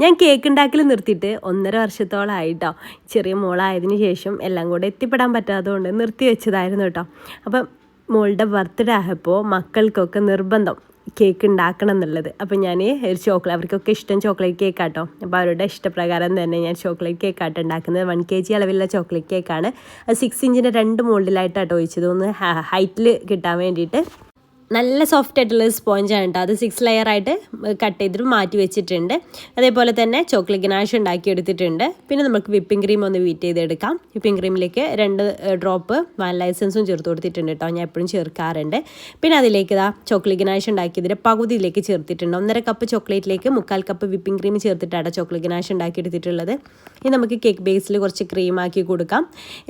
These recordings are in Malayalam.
ഞാൻ കേക്ക് ഉണ്ടാക്കൽ നിർത്തിയിട്ട് ഒന്നര വർഷത്തോളമായിട്ടോ ചെറിയ മോളായതിനു ശേഷം എല്ലാം കൂടെ എത്തിപ്പെടാൻ പറ്റാത്തതുകൊണ്ട് നിർത്തി വെച്ചതായിരുന്നു കേട്ടോ. അപ്പം മോളുടെ ബർത്ത്ഡേ ആയപ്പോൾ മക്കൾക്കൊക്കെ നിർബന്ധം കേക്ക് ഉണ്ടാക്കണം എന്നുള്ളത്. അപ്പം ഞാൻ ഒരു ചോക്ലേറ്റ് അവർക്കൊക്കെ ഇഷ്ടം ചോക്ലേറ്റ് കേക്ക് ആട്ടോ. അപ്പോൾ അവരുടെ ഇഷ്ടപ്രകാരം തന്നെ ഞാൻ ചോക്ലേറ്റ് കേക്ക് ആട്ടോ ഉണ്ടാക്കുന്നത് വൺ കെ ജി അളവിലുള്ള ചോക്ലേറ്റ് കേക്കാണ് അത് സിക്സ് ഇഞ്ചിന്റെ രണ്ട് മോൾഡിലായിട്ടാട്ടോ ഒഴിച്ചത്. ഒന്ന് ഹൈറ്റിൽ കിട്ടാൻ വേണ്ടിയിട്ട്. നല്ല സോഫ്റ്റ് ആയിട്ടുള്ള സ്പോഞ്ച് ആണ് കേട്ടോ അത് സിക്സ് ലെയർ ആയിട്ട് കട്ട് ചെയ്തിട്ട് മാറ്റി വെച്ചിട്ടുണ്ട്. അതേപോലെ തന്നെ ചോക്ലേറ്റ് ഗനാഷ് ഉണ്ടാക്കി എടുത്തിട്ടുണ്ട് പിന്നെ നമുക്ക് വിപ്പിംഗ് ക്രീം ഒന്ന് വീറ്റ് ചെയ്തെടുക്കാം. വിപ്പിംഗ് ക്രീമിലേക്ക് രണ്ട് ഡ്രോപ്പ് വാനില എസൻസും ചേർത്ത് കൊടുത്തിട്ടുണ്ട് കേട്ടോ ഞാൻ എപ്പോഴും ചേർക്കാറുണ്ട്. പിന്നെ അതിലേക്ക് ഇതാ ചോക്ലേറ്റ് ഗനാഷ് ഉണ്ടാക്കിയതിന്റെ പകുതിയിലേക്ക് ചേർത്തിട്ടുണ്ട്. ഒന്നര കപ്പ് ചോക്ലേറ്റിലേക്ക് മുക്കാൽ കപ്പ് വിപ്പിംഗ് ക്രീം ചേർത്തിട്ടാണ് ചോക്ലേറ്റ് ഗനാഷ് ഉണ്ടാക്കി എടുത്തിട്ടുള്ളത് ഇനി നമുക്ക് കേക്ക് ബേസിൽ കുറച്ച് ക്രീം ആക്കി കൊടുക്കാം.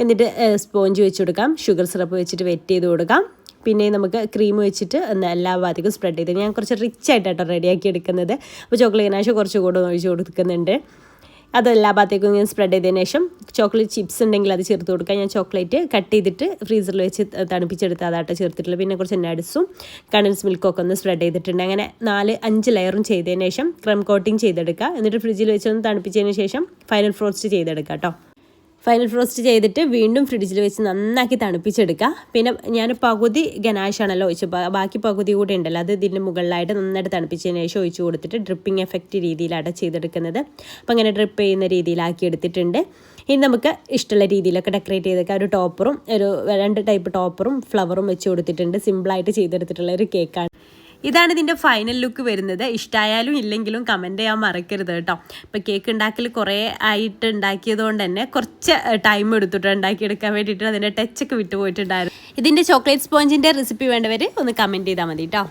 എന്നിട്ട് സ്പോഞ്ച് വെച്ച് കൊടുക്കാം. ഷുഗർ സിറപ്പ് വെച്ചിട്ട് വെറ്റ് ചെയ്ത് കൊടുക്കാം. പിന്നെ നമുക്ക് ക്രീം വെച്ചിട്ട് എല്ലാ ഭാഗത്തേക്കും സ്പ്രെഡ് ചെയ്ത് ഞാൻ കുറച്ച് റിച്ച് ആയിട്ടാണ് റെഡിയാക്കി എടുക്കുന്നത്. അപ്പോൾ ചോക്ലേറ്റ് നാശം കുറച്ച് കൂടെ ഒഴിച്ച് കൊടുക്കുന്നുണ്ട്. അത് എല്ലാ ഭാഗത്തേക്കും ഞാൻ സ്പ്രെഡ് ചെയ്തതിന് ശേഷം ചോക്ലേറ്റ് ചിപ്സ് ഉണ്ടെങ്കിൽ അത് ചേർത്ത് കൊടുക്കാം. ഞാൻ ചോക്ലേറ്റ് കട്ട് ചെയ്തിട്ട് ഫ്രീസറിൽ വെച്ച് തണുപ്പിച്ചെടുത്ത് അതായിട്ട് ചേർത്തിട്ടുള്ള പിന്നെ കുറച്ച് നട്സും കണ്ടൻസ് മിൽക്കൊക്കെ ഒന്ന് സ്പ്രെഡ് ചെയ്തിട്ടുണ്ട്. അങ്ങനെ നാല് അഞ്ച് ലെയറും ചെയ്തതിന് ശേഷം ക്രം കോട്ടിങ് ചെയ്തെടുക്കുക. എന്നിട്ട് ഫ്രിഡ്ജിൽ വെച്ച് ഒന്ന് തണുപ്പിച്ചതിന് ശേഷം ഫൈനൽ ഫ്രോസ്റ്റ് ചെയ്തെടുക്കുക കേട്ടോ ഫൈനൽ ഫ്രോസ്റ്റ് ചെയ്തിട്ട് വീണ്ടും ഫ്രിഡ്ജിൽ വെച്ച് നന്നാക്കി തണുപ്പിച്ചെടുക്കുക പിന്നെ ഞാൻ പകുതി ഗനാഷാണല്ലോ ഒഴിച്ചു ബാക്കി പകുതി കൂടെ ഉണ്ടല്ലോ. അത് ഇതിന്റെ മുകളിലായിട്ട് നന്നായിട്ട് തണുപ്പിച്ചതിന് ശേഷം ഒഴിച്ചു കൊടുത്തിട്ട് ഡ്രിപ്പിംഗ് എഫക്റ്റ് രീതിയിലാണ് ചെയ്തെടുക്കുന്നത്. അപ്പോൾ അങ്ങനെ ഡ്രിപ്പ് ചെയ്യുന്ന രീതിയിലാക്കി എടുത്തിട്ടുണ്ട്. ഇനി നമുക്ക് ഇഷ്ടമുള്ള രീതിയിലൊക്കെ ഡെക്കറേറ്റ് ചെയ്തൊക്കെ ഒരു ടോപ്പറും ഒരു രണ്ട് ടൈപ്പ് ടോപ്പറും ഫ്ലവറും വെച്ച് കൊടുത്തിട്ടുണ്ട്. സിമ്പിളായിട്ട് ചെയ്തെടുത്തിട്ടുള്ള ഒരു കേക്കാണ് ഇതാണ് ഇതിന്റെ ഫൈനൽ ലുക്ക് വരുന്നത്. ഇഷ്ടമായാലും ഇല്ലെങ്കിലും കമന്റ് ചെയ്യാൻ മറക്കരുത് കേട്ടോ. ഇപ്പോൾ കേക്ക് ഉണ്ടാക്കൽ കുറേ ആയിട്ട് ഉണ്ടാക്കിയത് കൊണ്ട് തന്നെ കുറച്ച് ടൈം എടുത്തിട്ട് ഉണ്ടാക്കിയെടുക്കാൻ വേണ്ടിയിട്ട് അതിന്റെ ടച്ചൊക്കെ വിട്ടുപോയിട്ടുണ്ടായിരുന്നു. ഇതിന്റെ ചോക്ലേറ്റ് സ്പോഞ്ചിന്റെ റെസിപ്പി വേണ്ടവർ ഒന്ന് കമന്റ് ചെയ്താൽ മതി കേട്ടോ.